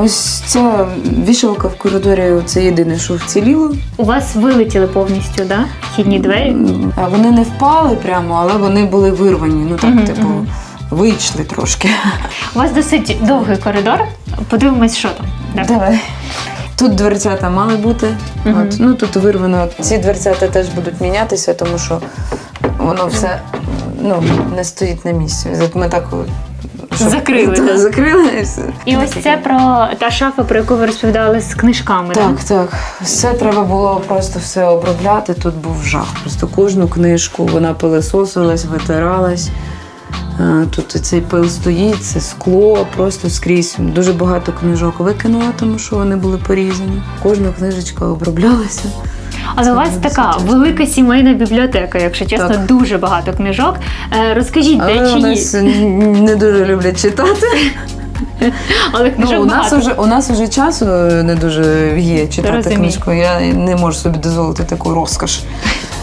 Ось ця вішалка в коридорі це єдине, що вціліло. У вас вилетіли повністю, да? Вхідні двері? А Вони не впали прямо, але вони були вирвані. Ну так, Мгм, типу, мгм. вийшли трошки. У вас досить довгий коридор. Подивимось, що там. Да. Давай. Тут дверцята мали бути. Мгм. От, ну тут вирвано. Ці дверцята теж будуть мінятися, тому що воно все ну, не стоїть на місці. Ми так щоб- Закрили, Так, закрили і все. І ось це про та шафа, про яку ви розповідали з книжками. Так, так. Все треба було просто все обробляти. Тут був жах. Просто кожну книжку вона пилесосилась, витиралась. Е, Тут цей пил стоїть, це скло, просто скрізь. Дуже багато книжок викинула, тому що вони були порізані. Кожна книжечка оброблялася. Але у вас така велика сімейна бібліотека, якщо чесно, Так. дуже багато книжок. Е, Розкажіть, де Але у чиї? нас не дуже люблять читати. Але книжок Ну, у нас багато. уже у нас уже часу не дуже є читати Розумію. книжку. Я не можу собі дозволити таку розкош.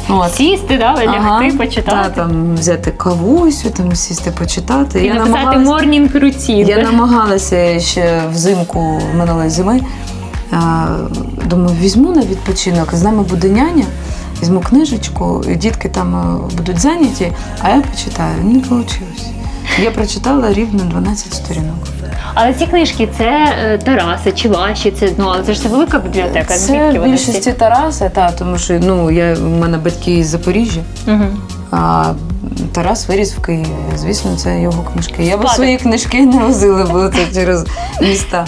От. Сісти, да, лягти, почитати. Та, там взяти кавусю, там сісти почитати. І написати морнінг рутін. я намагалася ще взимку минулої зими. Думаю, візьму на відпочинок, з нами буде няня, візьму книжечку, і дітки там е, будуть зайняті, а я почитаю. Не вийшло. Я прочитала рівно 12 сторінок. Але ці книжки це е, Тараса чи ваші, це ну але це ж це велика бібліотека. Це Звідки в більшості? Тараса, та, тому що ну, я, в мене батьки з Запоріжжя. Мгм. А Тарас виріс в Києві. Звісно, це його книжки. Я б свої книжки не возила, бо це через міста.